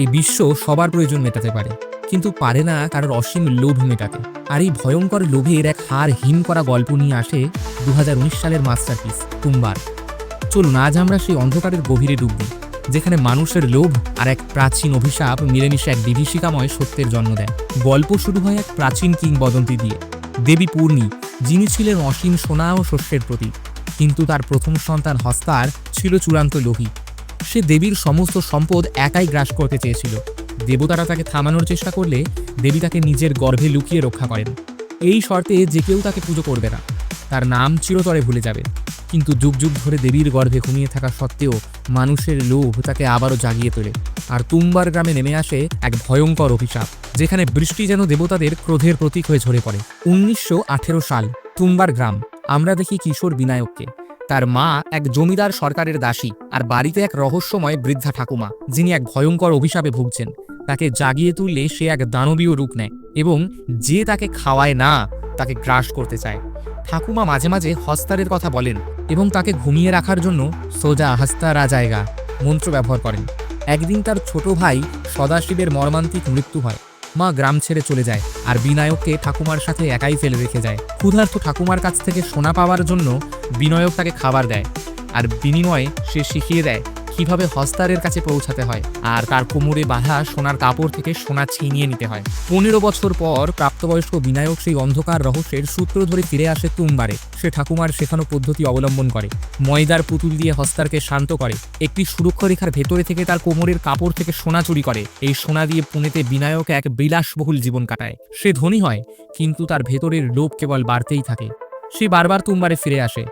এই বিশ্ব সবার প্রয়োজন মেটাতে পারে। কিন্তু পারে না কারোর অসীম লোভ মেটাতে। আর এই ভয়ঙ্কর লোভের এক হার হিম করা গল্প নিয়ে আসে দু হাজার উনিশ সালের মাস্টারপিস তুম্বার চলুন, আজ আমরা সেই অন্ধকারের গভীরে ডুব যেখানে মানুষের লোভ আর এক প্রাচীন অভিশাপ মিলেমিশে এক বিভীষিকাময় সত্যের জন্ম দেয়। গল্প শুরু হয় এক প্রাচীন কিংবদন্তি দিয়ে। দেবী পূর্ণি, যিনি ছিলেন অসীম সোনা ও শস্যের প্রতীক, কিন্তু তার প্রথম সন্তান হস্তার ছিল চূড়ান্ত লোভী। সে দেবীর সমস্ত সম্পদ একাই গ্রাস করতে চেয়েছিল। দেবতারা তাকে থামানোর চেষ্টা করলে দেবী তাকে নিজের গর্ভে লুকিয়ে রক্ষা করেন। এই শর্তে যে কেউ তাকে পুজো করবে না। তার নাম চিরতরে ভুলে যাবে। কিন্তু যুগ যুগ ধরে দেবীর গর্ভে ঘুমিয়ে থাকা সত্ত্বেও মানুষের লোভ তাকে আবারও জাগিয়ে তোলে। আর তুম্বার গ্রামে নেমে আসে এক ভয়ঙ্কর অভিশাপ, যেখানে বৃষ্টি যেন দেবতাদের ক্রোধের প্রতীক হয়ে ঝরে পড়ে। উনিশশো আঠেরো সাল, তুম্বার গ্রাম। আমরা দেখি কিশোর বিনায়ককে। তার মা এক জমিদার সরকারের দাসী আর বাড়িতে এক রহস্যময় বৃদ্ধা ঠাকুমা, যিনি এক ভয়ঙ্কর অভিশাপে ভুগছেন। তাকে জাগিয়ে তুললে সে এক দানবীয় রূপ নেয় এবং যে তাকে খাওয়ায় না, তাকে গ্রাস করতে চায়। ঠাকুমা মাঝে মাঝে হস্তারের কথা বলেন এবং তাকে ঘুমিয়ে রাখার জন্য সোজা হাস্তারা জায়গা মন্ত্র ব্যবহার করেন। একদিন তার ছোট ভাই সদাশিবের মর্মান্তিক মৃত্যু হয়। মা গ্রাম ছেড়ে চলে যায় আর বিনায়ককে ঠাকুমার সাথে একাই ফেলে রেখে যায়। ক্ষুধার্ত ঠাকুমার কাছ থেকে সোনা পাওয়ার জন্য বিনয়ক তাকে খাবার দেয়। আর বিনিময়ে সে শিখিয়ে দেয় কীভাবে হস্তারের কাছে পৌঁছাতে হয় আর তার কোমরে বাঁধা সোনার কাপড় থেকে সোনা ছিনিয়ে নিতে হয়। পনেরো বছর পর প্রাপ্তবয়স্ক বিনায়ক সেই অন্ধকার রহস্যের সূত্র ধরে ফিরে আসে তুমবারে। সে ঠাকুমার শেখানো পদ্ধতি অবলম্বন করে। ময়দার পুতুল দিয়ে হস্তারকে শান্ত করে। একটি সুরক্ষা রেখার ভেতরে থেকে তার কোমরের কাপড় থেকে সোনা চুরি করে। এই সোনা দিয়ে পুনেতে বিনায়ক এক বিলাসবহুল জীবন কাটায়। সে ধনী হয়, কিন্তু তার ভেতরের লোভ কেবল বাড়তেই থাকে। সে বারবার তুমবারে ফিরে আসে,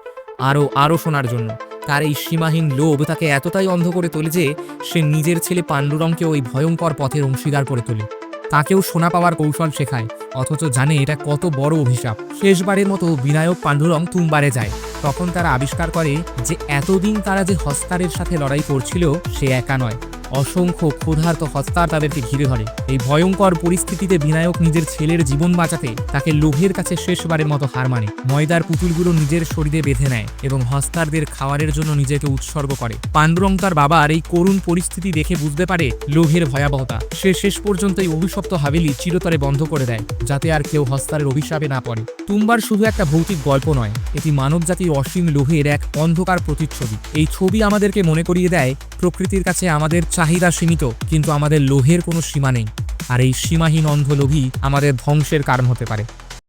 আরও আরও শোনার জন্য। তার এই সীমাহীন লোভ তাকে এতটাই অন্ধ করে তোলে যে সে নিজের ছেলে পাণ্ডুরংকে ওই ভয়ঙ্কর পথের অংশীদার করে তোলে। তাকেও সোনা পাওয়ার কৌশল শেখায়, অথচ জানে এটা কত বড় অভিশাপ। শেষবারের মতো বিনায়ক পাণ্ডুরং তুমবারে যায়। তখন তারা আবিষ্কার করে যে এতদিন তারা যে হস্তারের সাথে লড়াই করছিল, সে একা নয়। অসংখ্য ক্ষুধার্ত হস্তার তাদেরকে ঘিরে ধরে। এই ভয়ঙ্কর পরিস্থিতিতে বিনায়ক নিজের ছেলের জীবন বাঁচাতে তাকে লোভের কাছে শেষবারের মতো হার মানে। ময়দার পুতুলগুলো নিজের শরীরে বেঁধে নেয় এবং হস্তারদের খাওয়ারের জন্য নিজেকে উৎসর্গ করে। পাণ্ডুরং তার বাবার এই করুণ পরিস্থিতি দেখে বুঝতে পারে লোভের ভয়াবহতা। সে শেষ পর্যন্ত এই অভিশপ্ত হাভেলি চিরতরে বন্ধ করে দেয়, যাতে আর কেউ হস্তারের অভিশাপে না পড়ে। তুম্বার শুধু একটা ভৌতিক গল্প নয়, এটি মানব জাতির অসীম লোহের এক অন্ধকার প্রতিচ্ছবি। এই ছবি আমাদেরকে মনে করিয়ে দেয়, প্রকৃতির কাছে আমাদের চাহিদা সীমিত, কিন্তু আমাদের লোহের কোনো সীমা নেই। আর এই সীমাহীন অন্ধ লোভী আমাদের ধ্বংসের কারণ হতে পারে।